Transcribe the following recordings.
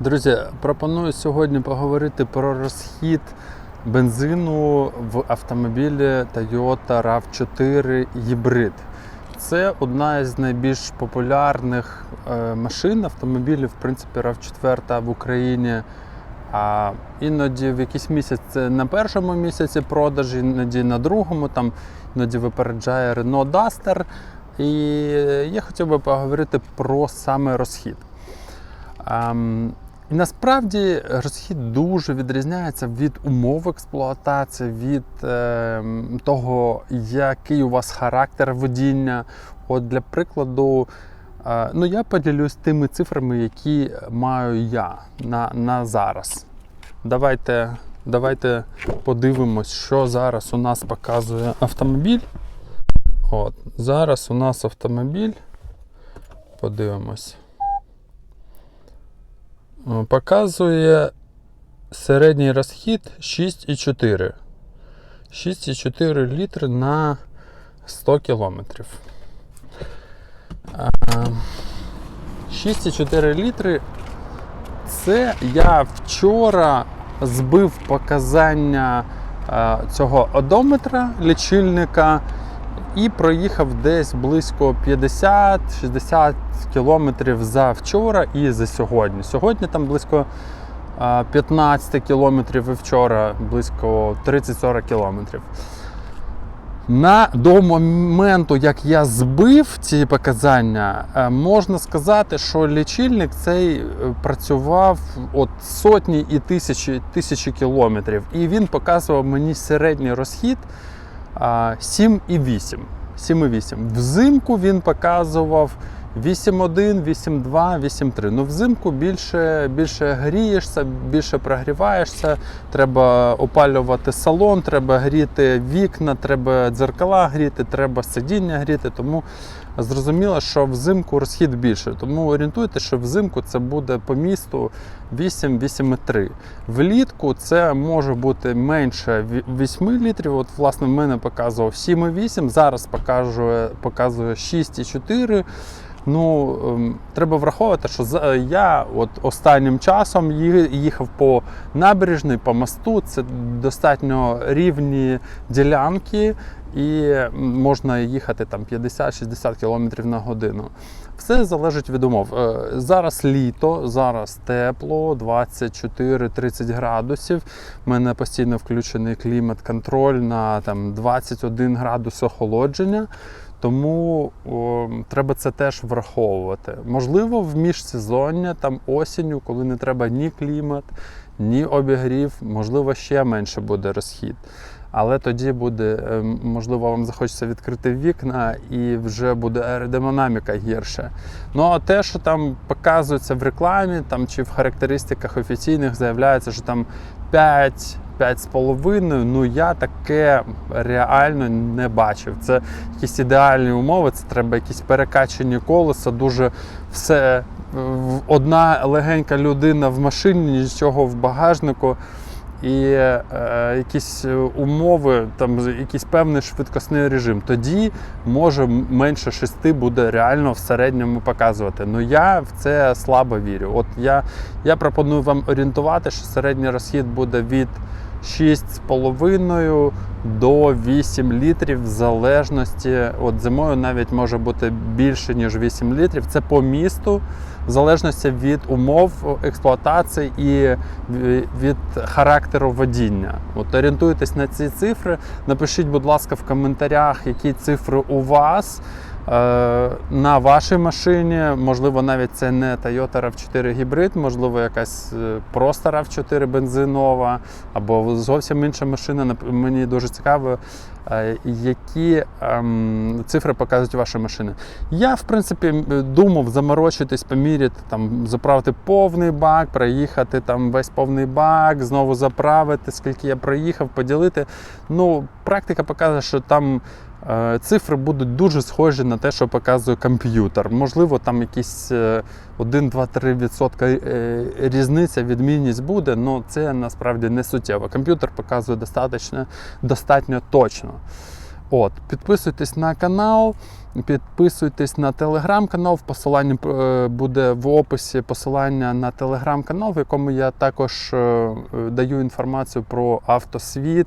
Друзі, пропоную сьогодні поговорити про розхід бензину в автомобілі Toyota RAV4 Hybrid. Це одна із найбільш популярних е, машин автомобілів, в принципі, RAV4 в Україні. А іноді в якийсь місяць це на першому місяці продажі, іноді на другому, там іноді випереджає Renault Duster. І я хотів би поговорити про саме розхід. І насправді розхід дуже відрізняється від умов експлуатації, від е, того, який у вас характер водіння. От Для прикладу, е, ну я поділюсь тими цифрами, які маю я на, на зараз. Давайте, давайте подивимось, що зараз у нас показує автомобіль. От, Зараз у нас автомобіль. Подивимось. О, Показує середній розхід 6,4. 6,4 літри на 100 кілометрів. 6,4 літри. Це я вчора збив показання цього одометра лічильника і проїхав десь близько 50-60 кілометрів за вчора і за сьогодні. Сьогодні там близько 15 кілометрів і вчора близько 30-40 кілометрів. На до моменту, як я збив ці показання, е, можна сказати, що лічильник цей е, працював от сотні і тисячі, тисячі кілометрів, і він показував мені середній розхід 7,8. 7,8. Взимку він показував 8,1, 8,2, 8,3. Ну, взимку більше, більше грієшся, більше прогріваєшся, треба опалювати салон, треба гріти вікна, треба дзеркала гріти, треба сидіння гріти. Тому зрозуміло, що взимку розхід більше. Тому орієнтуйте, що взимку це буде по місту 8-8,3. Влітку це може бути менше 8 літрів. От, власне, в мене показував 7,8, зараз показує, показує 6,4. Ну, ем, треба враховувати, що за- я от останнім часом їхав по набережній, по мосту. Це достатньо рівні ділянки, і можна їхати там 50-60 км на годину. Все залежить від умов. Е, Зараз літо, зараз тепло, 24-30 градусів. У мене постійно включений клімат-контроль на там 21 градус охолодження. Тому о, треба це теж враховувати. Можливо, в міжсезоння, там осінню, коли не треба ні клімат, ні обігрів, можливо, ще менше буде розхід. Але тоді буде, е, можливо, вам захочеться відкрити вікна і вже буде аеродинаміка гірше. Ну а те, що там показується в рекламі там, чи в характеристиках офіційних, заявляється, що там 5. 5,5, ну я таке реально не бачив. Це якісь ідеальні умови, це треба якісь перекачені колеса, дуже все. Одна легенька людина в машині, нічого в багажнику. І е, якісь умови, там якийсь певний швидкісний режим. Тоді може менше 6 буде реально в середньому показувати. Ну я в це слабо вірю. От я, я пропоную вам орієнтувати, що середній розхід буде від 6,5 до 8 літрів, в залежності от зимою навіть може бути більше ніж 8 літрів. Це по місту, в залежності від умов експлуатації і від характеру водіння. От орієнтуйтесь на ці цифри. Напишіть, будь ласка, в коментарях, які цифри у вас. Е, На вашій машині, можливо, навіть це не Toyota RAV4 гібрид, можливо, якась е, просто RAV4 бензинова, або зовсім інша машина. Мені дуже цікаво, е, які ем, цифри показують ваші машини. Я, в принципі, думав заморочитись, поміряти, там, заправити повний бак, проїхати там весь повний бак, знову заправити, скільки я проїхав, поділити. Ну, практика показує, що там. Е, Цифри будуть дуже схожі на те, що показує комп'ютер. Можливо, там якісь е, 1-2-3% е, різниця, відмінність буде, але це насправді не суттєво. Комп'ютер показує достатньо, достатньо точно. От, підписуйтесь на канал, підписуйтесь на телеграм-канал. В посиланні е, буде в описі посилання на телеграм-канал, в якому я також е, е, даю інформацію про автосвіт.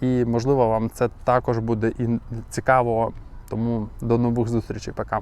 І можливо вам це також буде і цікаво. Тому до нових зустрічей. Пока.